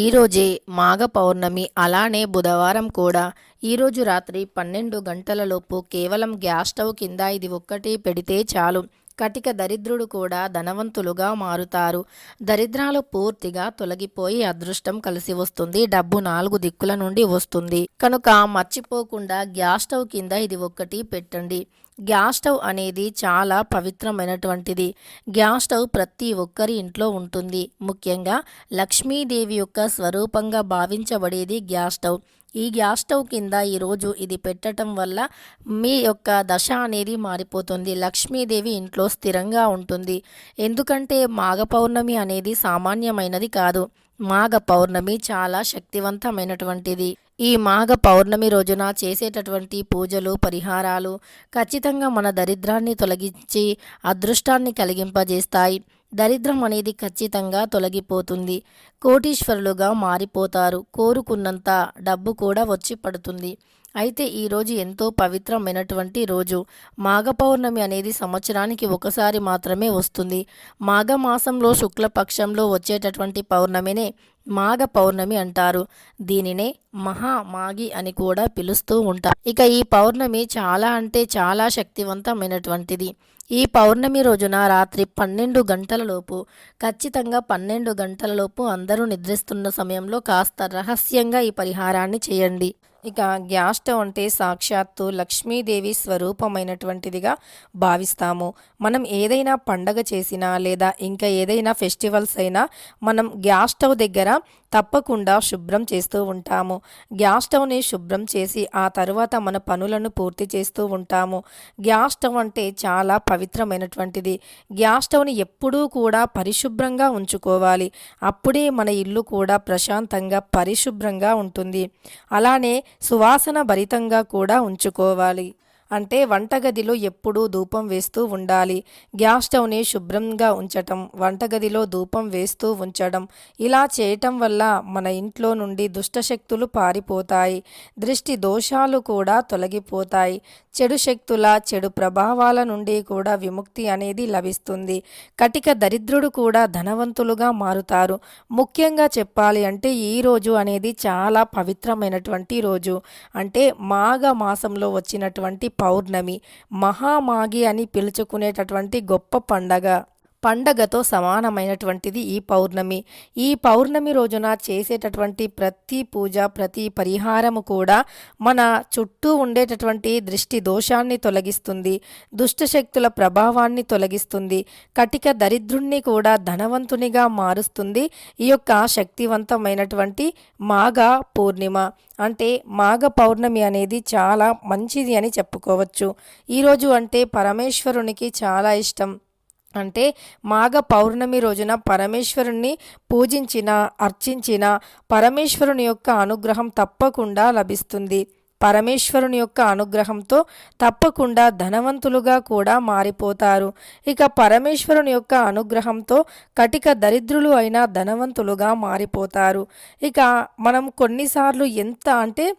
ఈరోజే మాఘ పౌర్ణమి అలానే బుధవారం కూడా. ఈరోజు రాత్రి పన్నెండు గంటలలోపు కేవలం గ్యాస్ స్టవ్ కింద ఇది ఒక్కటి పెడితే చాలు. కటిక దరిద్రుడు కూడా ధనవంతులుగా మారుతారు. దరిద్రాలు పూర్తిగా తొలగిపోయి అదృష్టం కలిసి వస్తుంది. డబ్బు నాలుగు దిక్కుల నుండి వస్తుంది. కనుక మర్చిపోకుండా గ్యాస్ స్టవ్ కింద ఇది ఒక్కటి పెట్టండి. గ్యాస్ స్టవ్ అనేది చాలా పవిత్రమైనటువంటిది. గ్యాస్ స్టవ్ ప్రతి ఒక్కరి ఇంట్లో ఉంటుంది. ముఖ్యంగా లక్ష్మీదేవి యొక్క స్వరూపంగా భావించబడేది గ్యాస్ స్టవ్. ఈ గ్యాస్ స్టవ్ కింద ఈరోజు ఇది పెట్టడం వల్ల మీ యొక్క దశ అనేది మారిపోతుంది. లక్ష్మీదేవి ఇంట్లో స్థిరంగా ఉంటుంది. ఎందుకంటే మాఘ పౌర్ణమి అనేది సామాన్యమైనది కాదు. మాఘ పౌర్ణమి చాలా శక్తివంతమైనటువంటిది. ఈ మాఘ పౌర్ణమి రోజున చేసేటటువంటి పూజలు పరిహారాలు ఖచ్చితంగా మన దరిద్రాన్ని తొలగించి అదృష్టాన్ని కలిగింపజేస్తాయి. దరిద్రం అనేది ఖచ్చితంగా తొలగిపోతుంది. కోటీశ్వరులుగా మారిపోతారు. కోరుకున్నంత డబ్బు కూడా వచ్చి పడుతుంది. అయితే ఈరోజు ఎంతో పవిత్రమైనటువంటి రోజు. మాఘ పౌర్ణమి అనేది సంవత్సరానికి ఒకసారి మాత్రమే వస్తుంది. మాఘ మాసంలో శుక్లపక్షంలో వచ్చేటటువంటి పౌర్ణమినే మాఘ పౌర్ణమి అంటారు. దీనినే మహామాగి అని కూడా పిలుస్తూ ఉంటారు. ఇక ఈ పౌర్ణమి చాలా అంటే చాలా శక్తివంతమైనటువంటిది. ఈ పౌర్ణమి రోజున రాత్రి పన్నెండు గంటలలోపు ఖచ్చితంగా పన్నెండు గంటలలోపు అందరూ నిద్రిస్తున్న సమయంలో కాస్త రహస్యంగా ఈ పరిహారాన్ని చేయండి. ఇక గ్యాస్ స్టవ్ అంటే సాక్షాత్తు లక్ష్మీదేవి స్వరూపమైనటువంటిదిగా భావిస్తాము. మనం ఏదైనా పండగ చేసినా లేదా ఇంకా ఏదైనా ఫెస్టివల్స్ అయినా మనం గ్యాస్ స్టవ్ దగ్గర తప్పకుండా శుభ్రం చేస్తూ ఉంటాము. గ్యాస్ స్టవ్ని శుభ్రం చేసి ఆ తర్వాత మన పనులను పూర్తి చేస్తూ ఉంటాము. గ్యాస్ స్టవ్ అంటే చాలా పవిత్రమైనటువంటిది. గ్యాస్ స్టవ్ని ఎప్పుడూ కూడా పరిశుభ్రంగా ఉంచుకోవాలి. అప్పుడే మన ఇల్లు కూడా ప్రశాంతంగా పరిశుభ్రంగా ఉంటుంది. అలానే సువాసన భరితంగా కూడా ఉంచుకోవాలి. అంటే వంటగదిలో ఎప్పుడూ ధూపం వేస్తూ ఉండాలి. గ్యాస్ స్టవ్ని శుభ్రంగా ఉంచటం వంటగదిలో ధూపం వేస్తూ ఉంచడం ఇలా చేయటం వల్ల మన ఇంట్లో నుండి దుష్టశక్తులు పారిపోతాయి. దృష్టి దోషాలు కూడా తొలగిపోతాయి. చెడు శక్తుల చెడు ప్రభావాల నుండి కూడా విముక్తి అనేది లభిస్తుంది. కటిక దరిద్రుడు కూడా ధనవంతులుగా మారుతారు. ముఖ్యంగా చెప్పాలి అంటే ఈ రోజు అనేది చాలా పవిత్రమైనటువంటి రోజు. అంటే మాఘ మాసంలో వచ్చినటువంటి పౌర్ణమి మహామాగి అని పిలుచుకునేటటువంటి గొప్ప పండగ. పండగతో సమానమైనటువంటిది ఈ పౌర్ణమి. ఈ పౌర్ణమి రోజున చేసేటటువంటి ప్రతి పూజ ప్రతి పరిహారము కూడా మన చుట్టూ ఉండేటటువంటి దృష్టి దోషాన్ని తొలగిస్తుంది దుష్టశక్తుల ప్రభావాన్ని తొలగిస్తుంది కటిక దరిద్రుణ్ణి కూడా ధనవంతునిగా మారుస్తుంది. ఈ యొక్క శక్తివంతమైనటువంటి మాఘ పూర్ణిమ అంటే మాఘ పౌర్ణమి అనేది చాలా మంచిది అని చెప్పుకోవచ్చు. ఈరోజు అంటే పరమేశ్వరునికి చాలా ఇష్టం. అంటే మాఘ పౌర్ణమి రోజున పరమేశ్వరుణ్ణి పూజించిన అర్చించిన పరమేశ్వరుని యొక్క అనుగ్రహం తప్పకుండా లభిస్తుంది. పరమేశ్వరుని యొక్క అనుగ్రహంతో తప్పకుండా ధనవంతులుగా కూడా మారిపోతారు. ఇక పరమేశ్వరుని యొక్క అనుగ్రహంతో కటిక దరిద్రులు అయినా ధనవంతులుగా మారిపోతారు. ఇక మనం కొన్నిసార్లు ఎంత అంటే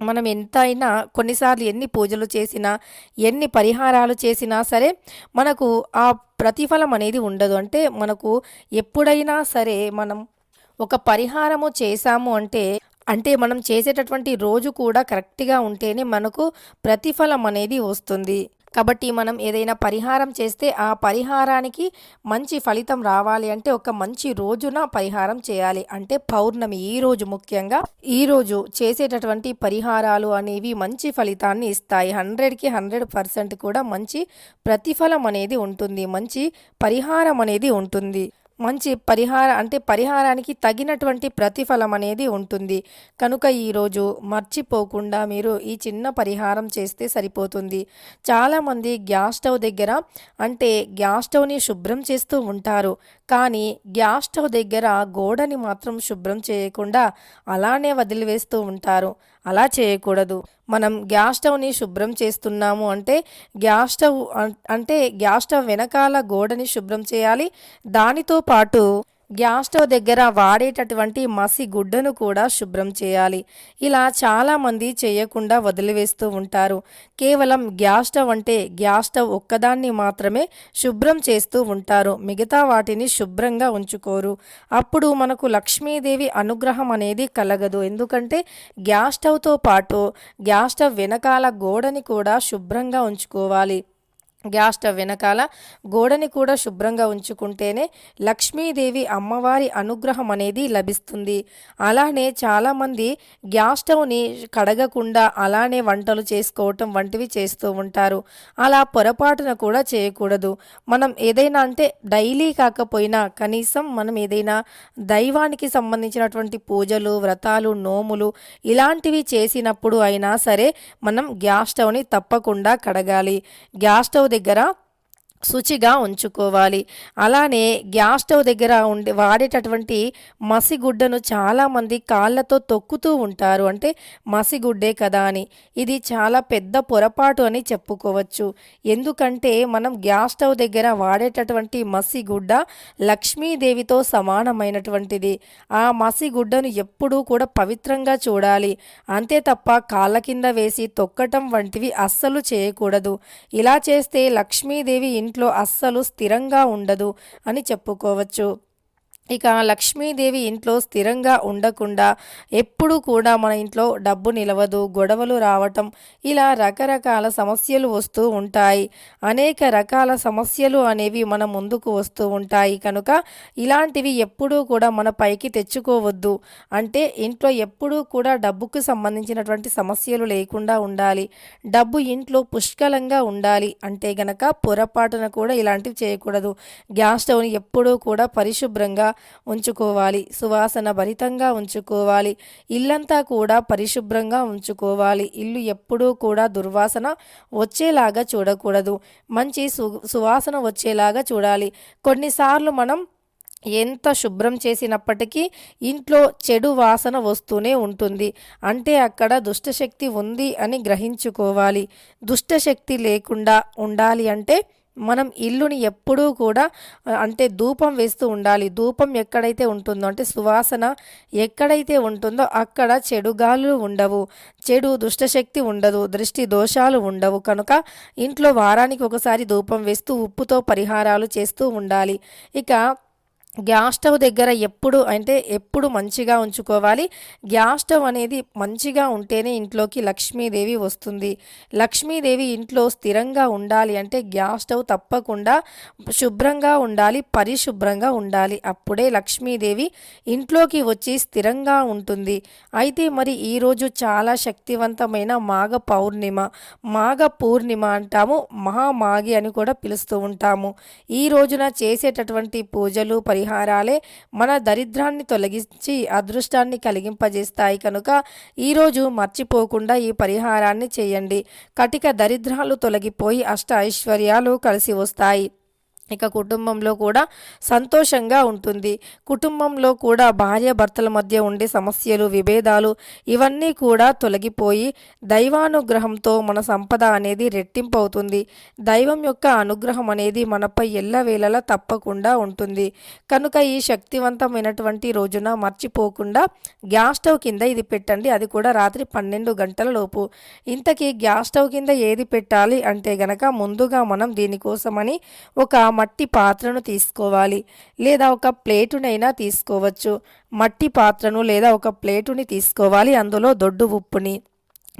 మనం ఎంత అయినా కొన్నిసార్లు ఎన్ని పూజలు చేసినా ఎన్ని పరిహారాలు చేసినా సరే మనకు ఆ ప్రతిఫలం అనేది ఉండదు. అంటే మనకు ఎప్పుడైనా సరే మనం ఒక పరిహారము చేశాము అంటే అంటే మనం చేసేటటువంటి రోజు కూడా కరెక్ట్గా ఉంటేనే మనకు ప్రతిఫలం అనేది వస్తుంది. కాబట్టి మనం ఏదైనా పరిహారం చేస్తే ఆ పరిహారానికి మంచి ఫలితం రావాలి అంటే ఒక మంచి రోజున పరిహారం చేయాలి. అంటే పౌర్ణమి ఈ రోజు ముఖ్యంగా. ఈ రోజు చేసేటటువంటి పరిహారాలు అనేవి మంచి ఫలితాన్ని ఇస్తాయి. హండ్రెడ్కి హండ్రెడ్ పర్సెంట్ కూడా మంచి ప్రతిఫలం అనేది ఉంటుంది. మంచి పరిహారం అనేది ఉంటుంది. మంచి పరిహార అంటే పరిహారానికి తగినటువంటి ప్రతిఫలం అనేది ఉంటుంది. కనుక ఈరోజు మర్చిపోకుండా మీరు ఈ చిన్న పరిహారం చేస్తే సరిపోతుంది. చాలామంది గ్యాస్ స్టవ్ దగ్గర అంటే గ్యాస్ స్టవ్ని శుభ్రం చేస్తూ ఉంటారు. కానీ గ్యాస్ స్టవ్ దగ్గర గోడని మాత్రం శుభ్రం చేయకుండా అలానే వదిలివేస్తూ ఉంటారు. అలా చేయకూడదు. మనం గ్యాస్ స్టవ్ని శుభ్రం చేస్తున్నాము అంటే గ్యాస్ స్టవ్ అంటే గ్యాస్ స్టవ్ వెనకాల గోడని శుభ్రం చేయాలి. దానితో పాటు గ్యాస్ స్టవ్ దగ్గర వాడేటటువంటి మసి గుడ్డను కూడా శుభ్రం చేయాలి. ఇలా చాలామంది చేయకుండా వదిలివేస్తూ ఉంటారు. కేవలం గ్యాస్ స్టవ్ అంటే గ్యాస్ స్టవ్ ఒక్కదాన్ని మాత్రమే శుభ్రం చేస్తూ ఉంటారు. మిగతా వాటిని శుభ్రంగా ఉంచుకోరు. అప్పుడు మనకు లక్ష్మీదేవి అనుగ్రహం అనేది కలగదు. ఎందుకంటే గ్యాస్ స్టవ్తో పాటు గ్యాస్ స్టవ్ వెనకాల గోడని కూడా శుభ్రంగా ఉంచుకోవాలి. గ్యాస్ స్టవ్ వెనకాల గోడని కూడా శుభ్రంగా ఉంచుకుంటేనే లక్ష్మీదేవి అమ్మవారి అనుగ్రహం అనేది లభిస్తుంది. అలానే చాలామంది గ్యాస్ స్టవ్ని కడగకుండా అలానే వంటలు చేసుకోవటం వంటివి చేస్తూ ఉంటారు. అలా పొరపాటున కూడా చేయకూడదు. మనం ఏదైనా అంటే డైలీ కాకపోయినా కనీసం మనం ఏదైనా దైవానికి సంబంధించినటువంటి పూజలు వ్రతాలు నోములు ఇలాంటివి చేసినప్పుడు అయినా సరే మనం గ్యాస్ స్టవ్ని తప్పకుండా కడగాలి. గ్యాస్ స్టవ్ దగ్గర శుచిగా ఉంచుకోవాలి. అలానే గ్యాస్ స్టవ్ దగ్గర ఉండే వాడేటటువంటి మసిగుడ్డను చాలామంది కాళ్ళతో తొక్కుతూ ఉంటారు. అంటే మసిగుడ్డే కదా అని. ఇది చాలా పెద్ద పొరపాటు అని చెప్పుకోవచ్చు. ఎందుకంటే మనం గ్యాస్ స్టవ్ దగ్గర వాడేటటువంటి మసిగుడ్డ లక్ష్మీదేవితో సమానమైనటువంటిది. ఆ మసిగుడ్డను ఎప్పుడూ కూడా పవిత్రంగా చూడాలి. అంతే తప్ప కాళ్ళ కింద వేసి తొక్కటం వంటివి అస్సలు చేయకూడదు. ఇలా చేస్తే లక్ష్మీదేవి ఇంట్లో అస్సలు స్థిరంగా ఉండదు అని చెప్పుకోవచ్చు. ఇక లక్ష్మీదేవి ఇంట్లో స్థిరంగా ఉండకుండా ఎప్పుడూ కూడా మన ఇంట్లో డబ్బు నిలవదు గొడవలు రావటం ఇలా రకరకాల సమస్యలు వస్తూ ఉంటాయి. అనేక రకాల సమస్యలు అనేవి మన ముందుకు వస్తూ ఉంటాయి. కనుక ఇలాంటివి ఎప్పుడూ కూడా మన పైకి తెచ్చుకోవద్దు. అంటే ఇంట్లో ఎప్పుడూ కూడా డబ్బుకు సంబంధించినటువంటి సమస్యలు లేకుండా ఉండాలి. డబ్బు ఇంట్లో పుష్కలంగా ఉండాలి. అంటే గనక పొరపాటున కూడా ఇలాంటివి చేయకూడదు. గ్యాస్ స్టవ్ని ఎప్పుడూ కూడా పరిశుభ్రంగా ఉంచుకోవాలి సువాసన భరితంగా ఉంచుకోవాలి ఇల్లంతా కూడా పరిశుభ్రంగా ఉంచుకోవాలి. ఇల్లు ఎప్పుడూ కూడా దుర్వాసన వచ్చేలాగా చూడకూడదు. మంచి సు సువాసన వచ్చేలాగా చూడాలి. కొన్నిసార్లు మనం ఎంత శుభ్రం చేసినప్పటికీ ఇంట్లో చెడు వాసన వస్తూనే ఉంటుంది. అంటే అక్కడ దుష్టశక్తి ఉంది అని గ్రహించుకోవాలి. దుష్టశక్తి లేకుండా ఉండాలి అంటే మనం ఇల్లుని ఎప్పుడూ కూడా అంటే ధూపం వేస్తూ ఉండాలి. ధూపం ఎక్కడైతే ఉంటుందో అంటే సువాసన ఎక్కడైతే ఉంటుందో అక్కడ చెడు గాలులు ఉండవు. చెడు దుష్టశక్తి ఉండదు దృష్టి దోషాలు ఉండవు. కనుక ఇంట్లో వారానికి ఒకసారి ధూపం వేస్తూ ఉప్పుతో పరిహారాలు చేస్తూ ఉండాలి. ఇక గ్యాస్ స్టవ్ దగ్గర ఎప్పుడు అంటే ఎప్పుడు మంచిగా ఉంచుకోవాలి. గ్యాస్ స్టవ్ అనేది మంచిగా ఉంటేనే ఇంట్లోకి లక్ష్మీదేవి వస్తుంది. లక్ష్మీదేవి ఇంట్లో స్థిరంగా ఉండాలి అంటే గ్యాస్ స్టవ్ తప్పకుండా శుభ్రంగా ఉండాలి పరిశుభ్రంగా ఉండాలి. అప్పుడే లక్ష్మీదేవి ఇంట్లోకి వచ్చి స్థిరంగా ఉంటుంది. అయితే మరి ఈరోజు చాలా శక్తివంతమైన మాఘ పౌర్ణిమ. మాఘ పూర్ణిమ అంటాము మహామాగి అని కూడా పిలుస్తూ ఉంటాము. ఈ రోజున చేసేటటువంటి పూజలు పరి పరిహారాలే మన దరిద్రాన్ని తొలగించి అదృష్టాన్ని కలిగింపజేస్తాయి కనుక ఈరోజు మర్చిపోకుండా ఈ పరిహారాన్ని చేయండి. కటిక దరిద్రాలు తొలగిపోయి అష్ట ఐశ్వర్యాలు కలిసి వస్తాయి. ఇక కుటుంబంలో కూడా సంతోషంగా ఉంటుంది. కుటుంబంలో కూడా భార్య భర్తల మధ్య ఉండే సమస్యలు విభేదాలు ఇవన్నీ కూడా తొలగిపోయి దైవానుగ్రహంతో మన సంపద అనేది రెట్టింపు అవుతుంది దైవం యొక్క అనుగ్రహం అనేది మనపై ఎల్లవేళలా తప్పకుండా ఉంటుంది. కనుక ఈ శక్తివంతమైనటువంటి రోజున మర్చిపోకుండా గ్యాస్ స్టవ్ కింద ఇది పెట్టండి. అది కూడా రాత్రి పన్నెండు గంటల లోపు. ఇంతకీ గ్యాస్ స్టవ్ కింద ఏది పెట్టాలి అంటే గనక ముందుగా మనం దీనికోసమని ఒక మట్టి పాత్రను తీసుకోవాలి లేదా ఒక ప్లేటునైనా తీసుకోవచ్చు. మట్టి పాత్రను లేదా ఒక ప్లేటుని తీసుకోవాలి. అందులో దొడ్డు ఉప్పుని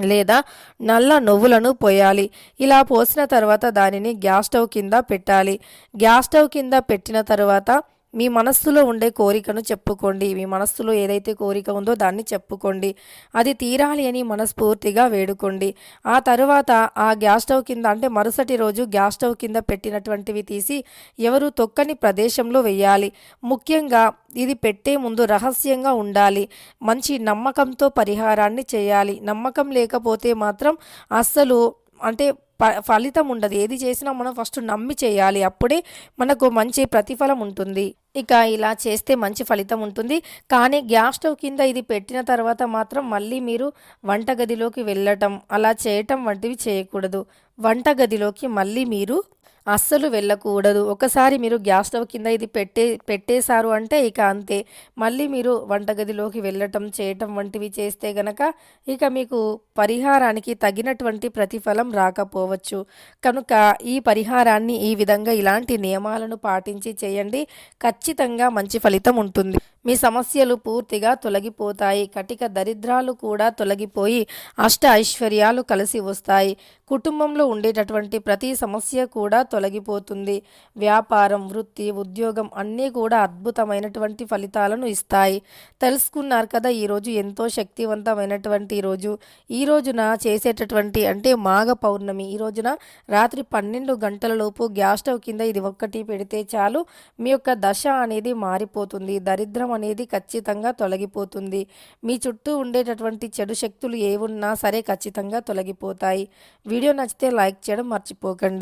లేదా నల్ల నువ్వులను పోయాలి. ఇలా పోసిన తర్వాత దానిని గ్యాస్ స్టవ్ కింద పెట్టాలి. గ్యాస్ స్టవ్ కింద పెట్టిన తర్వాత మీ మనస్సులో ఉండే కోరికను చెప్పుకోండి. మీ మనస్సులో ఏదైతే కోరిక ఉందో దాన్ని చెప్పుకోండి. అది తీరాలి అని మనస్ఫూర్తిగా వేడుకోండి. ఆ తరువాత ఆ గ్యాస్ స్టవ్ కింద అంటే మరుసటి రోజు గ్యాస్ స్టవ్ కింద పెట్టినటువంటివి తీసి ఎవరు తొక్కని ప్రదేశంలో వేయాలి. ముఖ్యంగా ఇది పెట్టే ముందు రహస్యంగా ఉండాలి. మంచి నమ్మకంతో పరిహారాన్ని చేయాలి. నమ్మకం లేకపోతే మాత్రం అస్సలు అంటే ఫలితం ఉండదు. ఏది చేసినా మనం ఫస్ట్ నమ్మి చేయాలి. అప్పుడే మనకు మంచి ప్రతిఫలం ఉంటుంది. ఇక ఇలా చేస్తే మంచి ఫలితం ఉంటుంది. కానీ గ్యాస్ స్టవ్ కింద ఇది పెట్టిన తర్వాత మాత్రం మళ్ళీ మీరు వంటగదిలోకి వెళ్ళటం అలా చేయటం వంటివి చేయకూడదు. వంటగదిలోకి మళ్ళీ మీరు అస్సలు వెళ్ళకూడదు. ఒకసారి మీరు గ్యాస్ స్టవ్ కింద ఇది పెట్టే పెట్టేశారు అంటే ఇక అంతే. మళ్ళీ మీరు వంటగదిలోకి వెళ్ళటం చేయటం వంటివి చేస్తే గనక ఇక మీకు పరిహారానికి తగినటువంటి ప్రతిఫలం రాకపోవచ్చు. కనుక ఈ పరిహారాన్ని ఈ విధంగా ఇలాంటి నియమాలను పాటించి చేయండి. ఖచ్చితంగా మంచి ఫలితం ఉంటుంది. మీ సమస్యలు పూర్తిగా తొలగిపోతాయి. కటిక దరిద్రాలు కూడా తొలగిపోయి అష్ట ఐశ్వర్యాలు కలిసి వస్తాయి. కుటుంబంలో ఉండేటటువంటి ప్రతి సమస్య కూడా తొలగిపోతుంది. వ్యాపారం వృత్తి ఉద్యోగం అన్నీ కూడా అద్భుతమైనటువంటి ఫలితాలను ఇస్తాయి. తెలుసుకున్నారు కదా ఈరోజు ఎంతో శక్తివంతమైనటువంటి రోజు. ఈ రోజున చేసేటటువంటి అంటే మాఘ పౌర్ణమి. ఈ రోజున రాత్రి పన్నెండు గంటల లోపు గ్యాస్ స్టవ్ కింద ఇది ఒక్కటి పెడితే చాలు. మీ యొక్క దశ అనేది మారిపోతుంది. దరిద్రం అనేది ఖచ్చితంగా తొలగిపోతుంది. మీ చుట్టూ ఉండేటటువంటి చెడు శక్తులు ఏవున్నా సరే ఖచ్చితంగా తొలగిపోతాయి. వీడియో నచ్చితే లైక్ చేయడం మర్చిపోకండి.